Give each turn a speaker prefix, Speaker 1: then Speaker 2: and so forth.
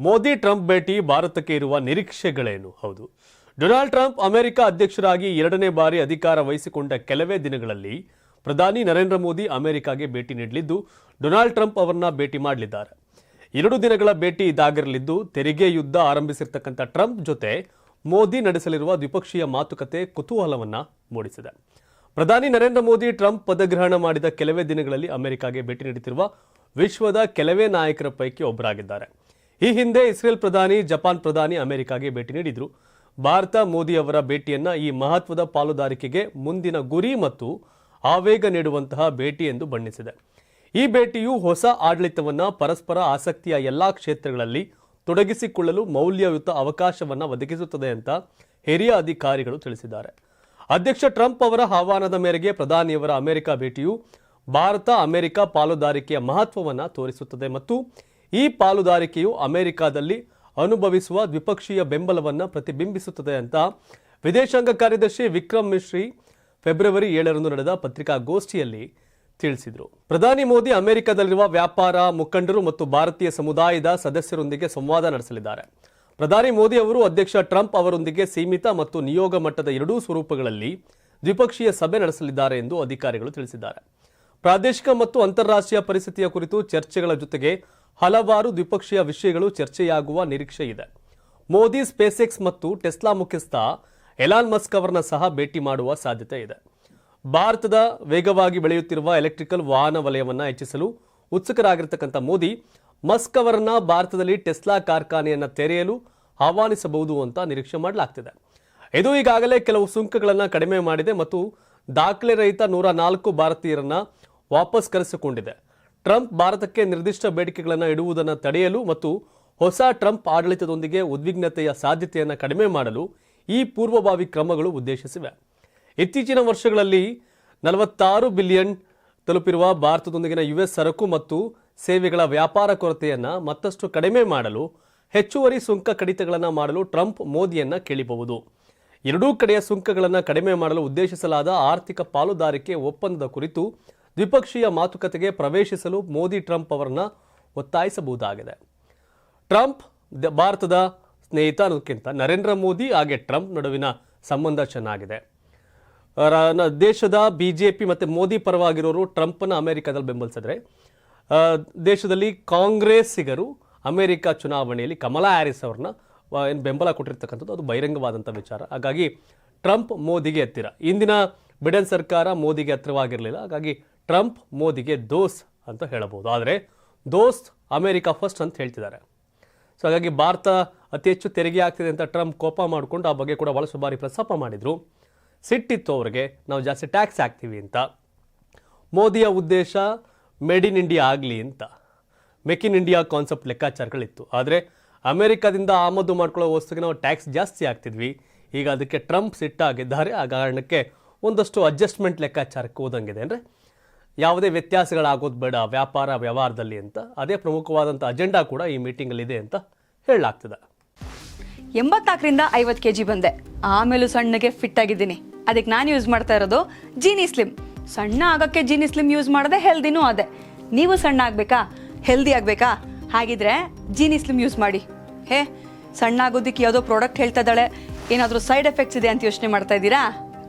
Speaker 1: Modi Trump ಭೇಟಿ ಭಾರತಕ್ಕೆ ಇರುವ ನಿರೀಕ್ಷೆಗಳೇನು? ಹೌದು. ಡೊನಾಲ್ಡ್ ಟ್ರಂಪ್ ಅಮೆರಿಕ ಅಧ್ಯಕ್ಷರಾಗಿ ಎರಡನೇ ಬಾರಿ ಅಧಿಕಾರ ವಹಿಸಿಕೊಂಡ ಕೆಲವೇ ದಿನಗಳಲ್ಲಿ ಪ್ರಧಾನಿ ನರೇಂದ್ರ ಮೋದಿ ಅಮೆರಿಕಾಗೆ ಭೇಟಿ ನೀಡಲಿದ್ದು, ಡೊನಾಲ್ಡ್ ಟ್ರಂಪ್ ಅವರನ್ನ ಭೇಟಿ ಮಾಡಲಿದ್ದಾರೆ. ಎರಡು ದಿನಗಳ ಭೇಟಿ ಇದಾಗಿರಲಿದ್ದು, ತೆರಿಗೆ ಯುದ್ಧ ಆರಂಭಿಸಿರ್ತಕ್ಕಂಥ ಟ್ರಂಪ್ ಜೊತೆ ಮೋದಿ ನಡೆಸಲಿರುವ ದ್ವಿಪಕ್ಷೀಯ ಮಾತುಕತೆ ಕುತೂಹಲವನ್ನ ಮೂಡಿಸಿದೆ. ಪ್ರಧಾನಿ ನರೇಂದ್ರ ಮೋದಿ ಟ್ರಂಪ್ ಪದಗ್ರಹಣ ಮಾಡಿದ ಕೆಲವೇ ದಿನಗಳಲ್ಲಿ ಅಮೆರಿಕಾಗೆ ಭೇಟಿ ನೀಡುತ್ತಿರುವ ವಿಶ್ವದ ಕೆಲವೇ ನಾಯಕರ ಪೈಕಿ ಒಬ್ಬರಾಗಿದ್ದಾರೆ. ಈ ಹಿಂದೆ ಇಸ್ರೇಲ್ ಪ್ರಧಾನಿ, ಜಪಾನ್ ಪ್ರಧಾನಿ ಅಮೆರಿಕಾಗೆ ಭೇಟಿ ನೀಡಿದ್ರು. ಭಾರತ ಮೋದಿ ಅವರ ಭೇಟಿಯನ್ನ ಈ ಮಹತ್ವದ ಪಾಲುದಾರಿಕೆಗೆ ಮುಂದಿನ ಗುರಿ ಮತ್ತು ಆವೇಗ ನೀಡುವಂತಹ ಭೇಟಿ ಎಂದು ಬಣ್ಣಿಸಿದೆ. ಈ ಭೇಟಿಯು ಹೊಸ ಆಡಳಿತವನ್ನ ಪರಸ್ಪರ ಆಸಕ್ತಿಯ ಎಲ್ಲಾ ಕ್ಷೇತ್ರಗಳಲ್ಲಿ ತೊಡಗಿಸಿಕೊಳ್ಳಲು ಮೌಲ್ಯಯುತ ಅವಕಾಶವನ್ನ ಒದಗಿಸುತ್ತದೆ ಅಂತ ಹಿರಿಯ ಅಧಿಕಾರಿಗಳು ತಿಳಿಸಿದ್ದಾರೆ. ಅಧ್ಯಕ್ಷ ಟ್ರಂಪ್ ಅವರ ಆಹ್ವಾನದ ಮೇರೆಗೆ ಪ್ರಧಾನಿಯವರ ಅಮೆರಿಕ ಭೇಟಿಯು ಭಾರತ ಅಮೆರಿಕ ಪಾಲುದಾರಿಕೆಯ ಮಹತ್ವವನ್ನು ತೋರಿಸುತ್ತದೆ ಮತ್ತು ಈ ಪಾಲುದಾರಿಕೆಯು ಅಮೆರಿಕಾದಲ್ಲಿ ಅನುಭವಿಸುವ ದ್ವಿಪಕ್ಷೀಯ ಬೆಂಬಲವನ್ನು ಪ್ರತಿಬಿಂಬಿಸುತ್ತದೆ ಅಂತ ವಿದೇಶಾಂಗ ಕಾರ್ಯದರ್ಶಿ ವಿಕ್ರಮ್ ಮಿಶ್ರಿ ಫೆಬ್ರವರಿ ಏಳರಂದು ನಡೆದ ಪತ್ರಿಕಾಗೋಷ್ಠಿಯಲ್ಲಿ ತಿಳಿಸಿದರು. ಪ್ರಧಾನಿ ಮೋದಿ ಅಮೆರಿಕದಲ್ಲಿರುವ ವ್ಯಾಪಾರ, ಮುಖಂಡರು ಮತ್ತು ಭಾರತೀಯ ಸಮುದಾಯದ ಸದಸ್ಯರೊಂದಿಗೆ ಸಂವಾದ ನಡೆಸಲಿದ್ದಾರೆ. ಪ್ರಧಾನಿ ಮೋದಿ ಅವರು ಅಧ್ಯಕ್ಷ ಟ್ರಂಪ್ ಅವರೊಂದಿಗೆ ಸೀಮಿತ ಮತ್ತು ನಿಯೋಗ ಮಟ್ಟದ ಎರಡೂ ಸ್ವರೂಪಗಳಲ್ಲಿ ದ್ವಿಪಕ್ಷೀಯ ಸಭೆ ನಡೆಸಲಿದ್ದಾರೆ ಎಂದು ಅಧಿಕಾರಿಗಳು ತಿಳಿಸಿದ್ದಾರೆ. ಪ್ರಾದೇಶಿಕ ಮತ್ತು ಅಂತಾರಾಷ್ಟ್ರೀಯ ಪರಿಸ್ಥಿತಿಯ ಕುರಿತು ಚರ್ಚೆಗಳ ಜೊತೆಗೆ ಹಲವಾರು ದ್ವಿಪಕ್ಷೀಯ ವಿಷಯಗಳು ಚರ್ಚೆಯಾಗುವ ನಿರೀಕ್ಷೆ ಇದೆ. ಮೋದಿ ಸ್ಪೇಸೆಕ್ಸ್ ಮತ್ತು ಟೆಸ್ಲಾ ಮುಖ್ಯಸ್ಥ ಎಲಾನ್ ಮಸ್ಕ್ ಅವರನ್ನ ಸಹ ಭೇಟಿ ಮಾಡುವ ಸಾಧ್ಯತೆ ಇದೆ. ಭಾರತದ ವೇಗವಾಗಿ ಬೆಳೆಯುತ್ತಿರುವ ಎಲೆಕ್ಟ್ರಿಕಲ್ ವಾಹನ ವಲಯವನ್ನು ಹೆಚ್ಚಿಸಲು ಉತ್ಸುಕರಾಗಿರ್ತಕ್ಕಂಥ ಮೋದಿ, ಮಸ್ಕ್ ಅವರನ್ನ ಭಾರತದಲ್ಲಿ ಟೆಸ್ಲಾ ಕಾರ್ಖಾನೆಯನ್ನು ತೆರೆಯಲು ಆಹ್ವಾನಿಸಬಹುದು ಅಂತ ನಿರೀಕ್ಷೆ ಮಾಡಲಾಗ್ತಿದೆ. ಇದು ಈಗಾಗಲೇ ಕೆಲವು ಸುಂಕಗಳನ್ನು ಕಡಿಮೆ ಮಾಡಿದೆ ಮತ್ತು ದಾಖಲೆ ರಹಿತ ನೂರ ನಾಲ್ಕು ಭಾರತೀಯರನ್ನ ವಾಪಸ್ ಕರೆಸಿಕೊಂಡಿದೆ. ಟ್ರಂಪ್ ಭಾರತಕ್ಕೆ ನಿರ್ದಿಷ್ಟ ಬೇಡಿಕೆಗಳನ್ನು ಇಡುವುದನ್ನು ತಡೆಯಲು ಮತ್ತು ಹೊಸ ಟ್ರಂಪ್ ಆಡಳಿತದೊಂದಿಗೆ ಉದ್ವಿಗ್ನತೆಯ ಸಾಧ್ಯತೆಯನ್ನು ಕಡಿಮೆ ಮಾಡಲು ಈ ಪೂರ್ವಭಾವಿ ಕ್ರಮಗಳು ಉದ್ದೇಶಿಸಿವೆ. ಇತ್ತೀಚಿನ ವರ್ಷಗಳಲ್ಲಿ ನಲವತ್ತಾರು ಬಿಲಿಯನ್ ತಲುಪಿರುವ ಭಾರತದೊಂದಿಗಿನ ಯುಎಸ್ ಸರಕು ಮತ್ತು ಸೇವೆಗಳ ವ್ಯಾಪಾರ ಕೊರತೆಯನ್ನು ಮತ್ತಷ್ಟು ಕಡಿಮೆ ಮಾಡಲು, ಹೆಚ್ಚುವರಿ ಸುಂಕ ಕಡಿತಗಳನ್ನು ಮಾಡಲು ಟ್ರಂಪ್ ಮೋದಿಯನ್ನು ಕೇಳಿಬಹುದು. ಎರಡೂ ಕಡೆಯ ಸುಂಕಗಳನ್ನು ಕಡಿಮೆ ಮಾಡಲು ಉದ್ದೇಶಿಸಲಾದ ಆರ್ಥಿಕ ಪಾಲುದಾರಿಕೆ ಒಪ್ಪಂದದ ಕುರಿತು ದ್ವಿಪಕ್ಷೀಯ ಮಾತುಕತೆಗೆ ಪ್ರವೇಶಿಸಲು ಮೋದಿ, ಟ್ರಂಪ್ ಅವರನ್ನ ಒತ್ತಾಯಿಸಬಹುದಾಗಿದೆ. ಟ್ರಂಪ್ ಭಾರತದ ಸ್ನೇಹಿತ ಅನ್ನೋದಕ್ಕಿಂತ ನರೇಂದ್ರ ಮೋದಿ ಹಾಗೆ ಟ್ರಂಪ್ ನಡುವಿನ ಸಂಬಂಧ ಚೆನ್ನಾಗಿದೆ. ದೇಶದ ಬಿ ದೇಶದ ಪಿ ಮತ್ತು ಮೋದಿ ಪರವಾಗಿರೋರು ಟ್ರಂಪನ್ನು ಅಮೆರಿಕದಲ್ಲಿ ಬೆಂಬಲಿಸಿದ್ರೆ ದೇಶದಲ್ಲಿ ಕಾಂಗ್ರೆಸ್ಸಿಗರು ಅಮೆರಿಕ ಚುನಾವಣೆಯಲ್ಲಿ ಕಮಲಾ ಹ್ಯಾರಿಸ್ ಅವ್ರನ್ನ ಏನು ಬೆಂಬಲ ಕೊಟ್ಟಿರ್ತಕ್ಕಂಥದ್ದು ಅದು ಬಹಿರಂಗವಾದಂಥ ವಿಚಾರ. ಹಾಗಾಗಿ ಟ್ರಂಪ್ ಮೋದಿಗೆ ಹತ್ತಿರ ಇಂದಿನ ಬಿಡೆನ್ ಸರ್ಕಾರ ಮೋದಿಗೆ ಹತ್ರವಾಗಿರಲಿಲ್ಲ. ಹಾಗಾಗಿ ಟ್ರಂಪ್ ಮೋದಿಗೆ ದೋಸ್ ಅಂತ ಹೇಳಬಹುದು. ಆದರೆ ದೋಸ್ತ್ ಅಮೆರಿಕ ಫಸ್ಟ್ ಅಂತ ಹೇಳ್ತಿದ್ದಾರೆ. ಸೊ ಹಾಗಾಗಿ ಭಾರತ ಅತಿ ಹೆಚ್ಚು ತೆರಿಗೆ ಆಗ್ತಿದೆ ಅಂತ ಟ್ರಂಪ್ ಕೋಪ ಮಾಡಿಕೊಂಡು ಆ ಬಗ್ಗೆ ಕೂಡ ಭಾಳಷ್ಟು ಬಾರಿ ಪ್ರಸ್ತಾಪ ಮಾಡಿದರು. ಸಿಟ್ಟಿತ್ತು ಅವರಿಗೆ, ನಾವು ಜಾಸ್ತಿ ಟ್ಯಾಕ್ಸ್ ಹಾಕ್ತೀವಿ ಅಂತ. ಮೋದಿಯ ಉದ್ದೇಶ ಮೇಡ್ ಇನ್ ಇಂಡಿಯಾ ಆಗಲಿ ಅಂತ. ಮೇಕ್ ಇನ್ ಇಂಡಿಯಾ ಕಾನ್ಸೆಪ್ಟ್ ಲೆಕ್ಕಾಚಾರಗಳಿತ್ತು. ಆದರೆ ಅಮೆರಿಕದಿಂದ ಆಮದು ಮಾಡ್ಕೊಳ್ಳೋ ವಸ್ತುಗೆ ನಾವು ಟ್ಯಾಕ್ಸ್ ಜಾಸ್ತಿ ಆಗ್ತಿದ್ವಿ ಈಗ ಅದಕ್ಕೆ ಟ್ರಂಪ್ ಸಿಟ್ಟಾಗಿದ್ದಾರೆ. ಆ ಕಾರಣಕ್ಕೆ ಒಂದಷ್ಟು ಅಡ್ಜಸ್ಟ್ಮೆಂಟ್ ಲೆಕ್ಕಾಚಾರಕ್ಕೆ ಹೋದಂಗಿದೆ. ಅಂದರೆ ಯಾವುದೇ ವ್ಯತ್ಯಾಸಗಳಾಗೋದು ಬೇಡ, ವ್ಯಾಪಾರ, ವ್ಯವಹಾರದಲ್ಲಿ ಅಂತ. ಅದೇ ಪ್ರಮುಖವಾದಂಥ ಅಜೆಂಡಾ ಕೂಡ ಈ ಮೀಟಿಂಗಲ್ಲಿದೆ ಅಂತ ಹೇಳಲಾಗ್ತದೆ.
Speaker 2: ಎಂಬತ್ನಾಲ್ಕರಿಂದ ಐವತ್ತು ಕೆ ಜಿ ಬಂದೆ. ಆಮೇಲೂ ಸಣ್ಣಗೆ ಫಿಟ್ ಆಗಿದ್ದೀನಿ. ಅದಕ್ಕೆ ನಾನು ಯೂಸ್ ಮಾಡ್ತಾ ಇರೋದು ಜೀನಿ ಸ್ಲಿಮ್ ಸಣ್ಣ ಆಗೋಕ್ಕೆ ಜೀನಿ ಸ್ಲಿಮ್ ಯೂಸ್ ಮಾಡಿದೆ ಹೆಲ್ದಿನೂ ಅದೇ. ನೀವು ಸಣ್ಣ ಆಗಬೇಕಾ? ಹೆಲ್ದಿ ಆಗಬೇಕಾ? ಹಾಗಿದ್ರೆ ಜೀನಿ ಸ್ಲಿಮ್ ಯೂಸ್ ಮಾಡಿ. ಹೇ, ಸಣ್ಣ ಆಗೋದಕ್ಕೆ ಯಾವುದೋ ಪ್ರಾಡಕ್ಟ್ ಹೇಳ್ತಾ ಇದ್ದಾಳೆ. ಏನಾದರೂ ಸೈಡ್ ಎಫೆಕ್ಟ್ಸ್ ಇದೆ ಅಂತ ಯೋಚನೆ ಮಾಡ್ತಾ ಇದ್ದೀರಾ?